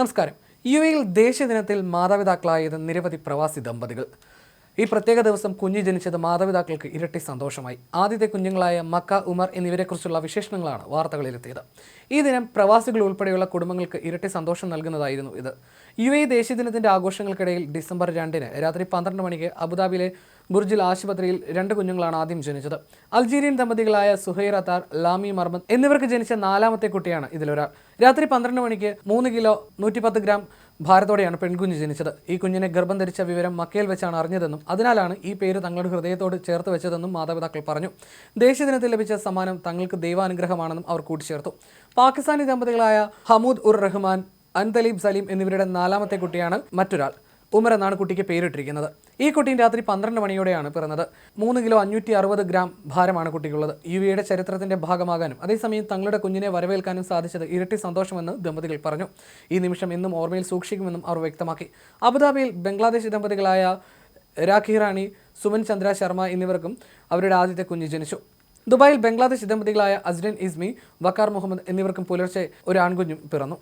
നമസ്കാരം. യു എയിൽ ദേശീയ ദിനത്തിൽ മാതാപിതാക്കളായത് നിരവധി പ്രവാസി ദമ്പതികൾ. ഈ പ്രത്യേക ദിവസം കുഞ്ഞ് ജനിച്ചത് മാതാപിതാക്കൾക്ക് ഇരട്ടി സന്തോഷമായി. ആദ്യത്തെ കുഞ്ഞുങ്ങളായ മക്ക ഉമർ എന്നിവരെക്കുറിച്ചുള്ള വിശേഷണങ്ങളാണ് വാർത്തകളിലെത്തിയത്. ഈ ദിനം പ്രവാസികൾ ഉൾപ്പെടെയുള്ള കുടുംബങ്ങൾക്ക് ഇരട്ടി സന്തോഷം നൽകുന്നതായിരുന്നു ഇത്. യു എ ദേശീയ ദിനത്തിന്റെ ആഘോഷങ്ങൾക്കിടയിൽ ഡിസംബർ രണ്ടിന് രാത്രി പന്ത്രണ്ട് മണിക്ക് അബുദാബിയിലെ ബുർജിൽ ആശുപത്രിയിൽ രണ്ട് കുഞ്ഞുങ്ങളാണ് ആദ്യം ജനിച്ചത്. അൾജീരിയൻ ദമ്പതികളായ സുഹൈർ അത്താർ ലാമി മർമദ് എന്നിവർക്ക് ജനിച്ച നാലാമത്തെ കുട്ടിയാണ് ഇതിലൊരാൾ. രാത്രി പന്ത്രണ്ട് മണിക്ക് മൂന്ന് കിലോ നൂറ്റി പത്ത് ഗ്രാം ഭാരത്തോടെയാണ് പെൺകുഞ്ഞ് ജനിച്ചത്. ഈ കുഞ്ഞിനെ ഗർഭം ധരിച്ച വിവരം മക്കയിൽ വെച്ചാണ് അറിഞ്ഞതെന്നും അതിനാലാണ് ഈ പേര് തങ്ങളുടെ ഹൃദയത്തോട് ചേർത്ത് വെച്ചതെന്നും മാതാപിതാക്കൾ പറഞ്ഞു. ദേശീയദിനത്തിൽ ലഭിച്ച സമ്മാനം തങ്ങൾക്ക് ദൈവാനുഗ്രഹമാണെന്നും അവർ കൂട്ടിച്ചേർത്തു. പാകിസ്ഥാനി ദമ്പതികളായ ഹമൂദ് ഉർ റഹ്മാൻ അൻതലീബ് സലീം എന്നിവരുടെ നാലാമത്തെ കുട്ടിയാണ് മറ്റൊരാൾ. ഉമർ എന്നാണ് കുട്ടിക്ക് പേരിട്ടിരിക്കുന്നത്. ഈ കുട്ടി രാത്രി പന്ത്രണ്ട് മണിയോടെയാണ് പിറന്നത്. മൂന്ന് കിലോ അഞ്ഞൂറ്റി അറുപത് ഗ്രാം ഭാരമാണ് കുട്ടിക്കുള്ളത്. യു എയുടെ ചരിത്രത്തിന്റെ ഭാഗമാകാനും അതേസമയം തങ്ങളുടെ കുഞ്ഞിനെ വരവേൽക്കാനും സാധിച്ചത് ഇരട്ടി സന്തോഷമെന്ന് ദമ്പതികൾ പറഞ്ഞു. ഈ നിമിഷം എന്നും ഓർമ്മയിൽ സൂക്ഷിക്കുമെന്നും അവർ വ്യക്തമാക്കി. അബുദാബിയിൽ ബംഗ്ലാദേശ് ദമ്പതികളായ രാഖി റാണി സുമൻ ചന്ദ്ര ശർമ്മ എന്നിവർക്കും അവരുടെ ആദ്യത്തെ കുഞ്ഞ് ജനിച്ചു. ദുബായിൽ ബംഗ്ലാദേശ് ദമ്പതികളായ അസ്ഡൻ ഇസ്മി വക്കാർ മുഹമ്മദ് എന്നിവർക്കും പുലർച്ചെ ഒരു ആൺകുഞ്ഞും പിറന്നു.